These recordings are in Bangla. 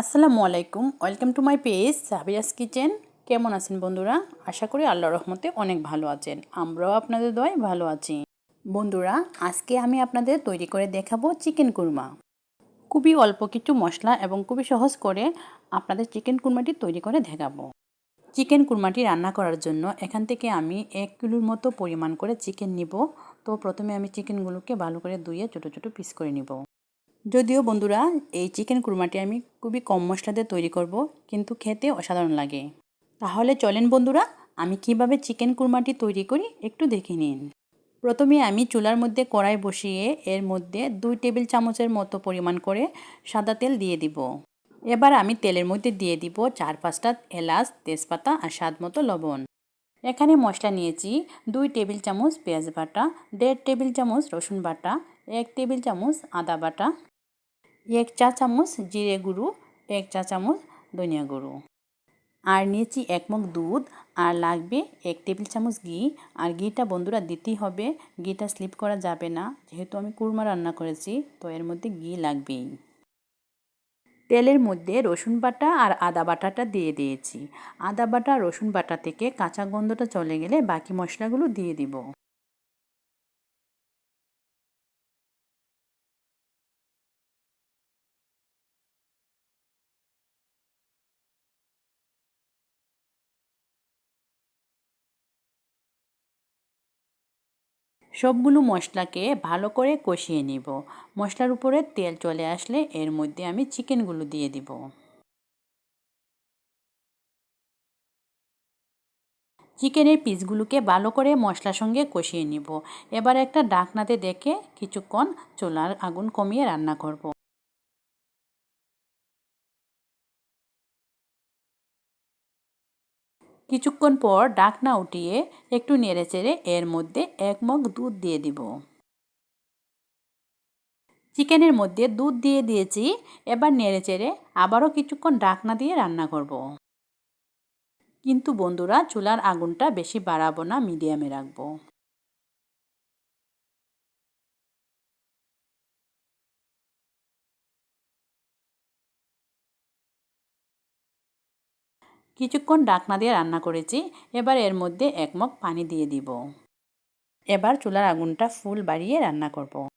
আসসালামু আলাইকুম, welcome to my page Sabiya's kitchen. কেমন আছেন বন্ধুরা? আশা করি আল্লাহ রহমতে অনেক ভালো আছেন। আমরাও আপনাদের দয় ভালো আছি। বন্ধুরা, আজকে আমি আপনাদের তৈরি করে দেখাবো চিকেন কুরমা। খুবই অল্প কিছু মশলা এবং খুবই সহজ করে আপনাদের চিকেন কুরমাটি তৈরি করে দেখাবো। চিকেন কুরমাটি রান্না করার জন্য এখান থেকে আমি এক কিলোর মতো পরিমাণ করে চিকেন নিব। তো প্রথমে আমি চিকেনগুলোকে ভালো করে ধুয়ে ছোটো ছোটো পিস করে নিব। যদিও বন্ধুরা, এই চিকেন কুরমাটি আমি খুবই কম মশলা দিয়ে তৈরি করব, কিন্তু খেতে অসাধারণ লাগে। তাহলে চলেন বন্ধুরা, আমি কীভাবে চিকেন কুরমাটি তৈরি করি একটু দেখে নিন। প্রথমে আমি চুলার মধ্যে কড়াই বসিয়ে এর মধ্যে দুই টেবিল চামচের মতো পরিমাণ করে সাদা তেল দিয়ে দিব। এবার আমি তেলের মধ্যে দিয়ে দিব চার পাঁচটা এলাচ, তেজপাতা আর স্বাদ মতো লবণ। এখানে মশলা নিয়েছি দুই টেবিল চামচ পেঁয়াজ বাটা, দেড় টেবিল চামচ রসুন বাটা, এক টেবিল চামচ আদা বাটা এক চা চামচ জিরে গুঁড়ো, এক চা চামচ ধনিয়া গুঁড়ো। আর নিয়েছি এক মগ দুধ, আর লাগবে এক টেবিল চামচ ঘি। আর ঘিটা বন্ধুরা দিতেই হবে, ঘিটা স্লিপ করা যাবে না। যেহেতু আমি কুরমা রান্না করেছি, তো এর মধ্যে ঘি লাগবেই। তেলের মধ্যে রসুন বাটা আর আদা বাটাটা দিয়ে দিয়েছি। আদা বাটা রসুন বাটা থেকে কাঁচা গন্ধটা চলে গেলে বাকি মশলাগুলো দিয়ে দিব। সবগুলো মশলাকে ভালো করে কষিয়ে নিব। মশলার উপরে তেল চলে আসলে এর মধ্যে আমি চিকেনগুলো দিয়ে দিব। চিকেনের পিসগুলোকে ভালো করে মশলার সঙ্গে কষিয়ে নিব। এবার একটা ডাকনাতে দেখে কিছুক্ষণ চুলার আগুন কমিয়ে রান্না করব। কিছুক্ষণ পর ডাকনা উঠিয়ে একটু নেড়ে চেড়ে এর মধ্যে এক মগ দুধ দিয়ে দিব চিকেনের মধ্যে দুধ দিয়ে দিয়েছি, এবার নেড়ে চেড়ে আবারও কিছুক্ষণ ডাকনা দিয়ে রান্না করব। কিন্তু বন্ধুরা, চুলার আগুনটা বেশি বাড়াবো না, মিডিয়ামে রাখব কিছুক্ষণ ডাকনা দিয়ে রান্না করেছি, এবার এর মধ্যে এক মগ পানি দিয়ে দিব। এবার চুলার আগুনটা ফুল বাড়িয়ে রান্না করব।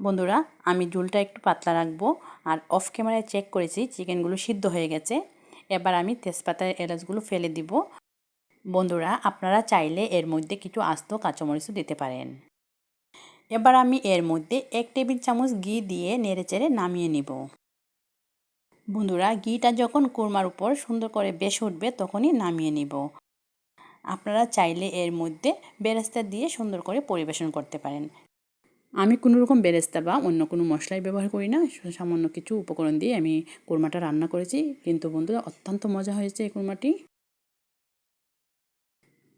বন্ধুরা, আমি ঝুলটা একটু পাতলা রাখব আর অফ ক্যামেরায় চেক করেছি, চিকেনগুলো সিদ্ধ হয়ে গেছে। এবার আমি তেজপাতার এলাচগুলো ফেলে দিব। বন্ধুরা, আপনারা চাইলে এর মধ্যে কিছু আস্ত কাঁচামরিচও দিতে পারেন। এবার আমি এর মধ্যে এক টেবিল চামচ ঘি দিয়ে নেড়ে চেড়ে নামিয়ে নিব। বন্ধুরা, ঘিটা যখন কোরমার উপর সুন্দর করে বেশ উঠবে, তখনই নামিয়ে নিব। আপনারা চাইলে এর মধ্যে বেরেস্তা দিয়ে সুন্দর করে পরিবেশন করতে পারেন। আমি কোনো রকম বেরেস্তা বা অন্য কোনো মশলাই ব্যবহার করি না। সামান্য কিছু উপকরণ দিয়ে আমি কোরমাটা রান্না করেছি। কিন্তু বন্ধুরা, অত্যন্ত মজা হয়েছে এই কোরমাটি।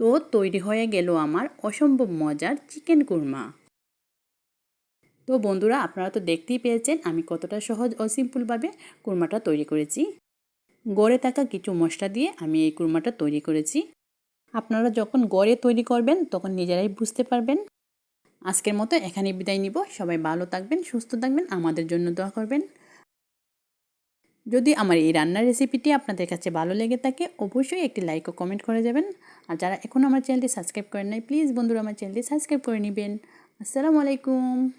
তো তৈরি হয়ে গেল আমার অসম্ভব মজার চিকেন কুরমা। তো বন্ধুরা, আপনারা তো দেখতেই পেয়েছেন আমি কতটা সহজ ও সিম্পলভাবে কুরমাটা তৈরি করেছি। গড়ে থাকা কিছু মশলা দিয়ে আমি এই কুরমাটা তৈরি করেছি। আপনারা যখন গড়ে তৈরি করবেন, তখন নিজেরাই বুঝতে পারবেন। আজকের মতো এখানে বিদায় নিব। সবাই ভালো থাকবেন, সুস্থ থাকবেন, আমাদের জন্য দোয়া করবেন। যদি আমার এই রান্নার রেসিপিটি আপনাদের কাছে ভালো লেগে থাকে, অবশ্যই একটি লাইক ও কমেন্ট করে যাবেন। আর যারা এখন আমার চ্যানেলটি সাবস্ক্রাইব করেন নাই, প্লিজ বন্ধুরা আমার চ্যানেলটি সাবস্ক্রাইব করে নেবেন। আসসালামু আলাইকুম।